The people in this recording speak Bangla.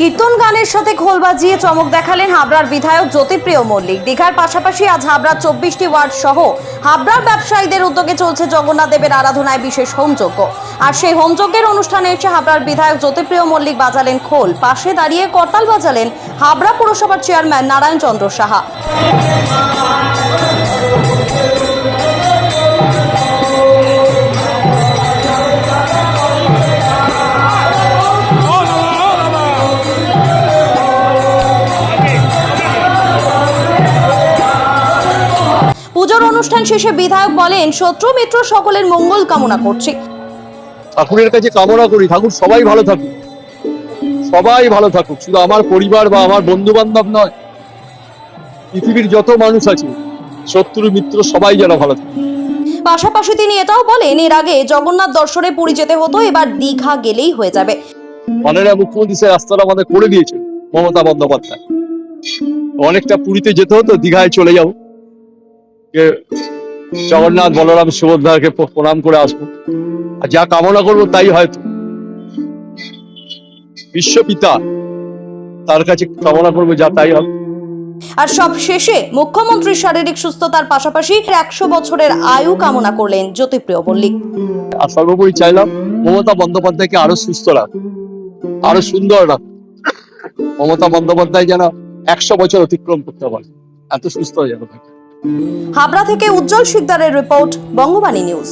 কীর্তন গানের সাথে খোল বাজিয়ে চমক দেখালেন হাবড়ার বিধায়ক জ্যোতিপ্রিয় মল্লিক। দীঘার পাশাপাশি আজ হাবড়ার চব্বিশটি ওয়ার্ড সহ হাবড়ার ব্যবসায়ীদের উদ্যোগে চলছে জগন্নাথ দেবের আরাধনায় বিশেষ হোমযজ্ঞ। আর সেই হোমযজ্ঞের অনুষ্ঠানে এসে হাবড়ার বিধায়ক জ্যোতিপ্রিয় মল্লিক বাজালেন খোল। পাশে দাঁড়িয়ে করতাল বাজালেন হাবড়া পুরসভার চেয়ারম্যান নারায়ণ চন্দ্র সাহা। পুজোর অনুষ্ঠান শেষে বিধায়ক বলেন শত্রু মিত্র সকলের মঙ্গল কামনা করছি। ঠাকুরের কাছে কামনা করি। ঠাকুর সবাই ভালো থাকুক। সবাই ভালো থাকুক। শুধু আমার পরিবার বা আমার বন্ধু বান্ধব নয় পৃথিবীর যত মানুষ আছে শত্রু মিত্র সবাই যেন ভালো থাকে। পাশাপাশি তিনি এটাও বলেন এর আগে জগন্নাথ দর্শনে পুরী যেতে হতো এবার দীঘা গেলেই হয়ে যাবে। মাননীয় মুখ্যমন্ত্রী সে রাস্তাটা আমাদের করে দিয়েছে মমতা বন্দ্যোপাধ্যায়। অনেকটা পুরীতে যেতে হতো দীঘায় চলে যাব। জগন্নাথ বলরাম সুভদ্রাকে প্রণাম করে আসব। আর যা কামনা করব তাই হয়তো। বিশ্বপিতা তার কাছে কামনা করব যা তাই হবে। আর সব শেষে মুখ্যমন্ত্রীর শারীরিক সুস্থতার পাশাপাশি একশো বছরের আয়ু কামনা করলেন জ্যোতিপ্রিয় মল্লিক। আর সর্বোপরি চাইলাম মমতা বন্দ্যোপাধ্যায়কে আরও সুস্থ রাখ আরও সুন্দর রাখ। মমতা বন্দ্যোপাধ্যায় যেন একশো বছর অতিক্রম করতে পারে এত সুস্থ যেন থাকে হাবড়া থেকে উজ্জ্বল শিকদারের রিপোর্ট বঙ্গবাণী নিউজ।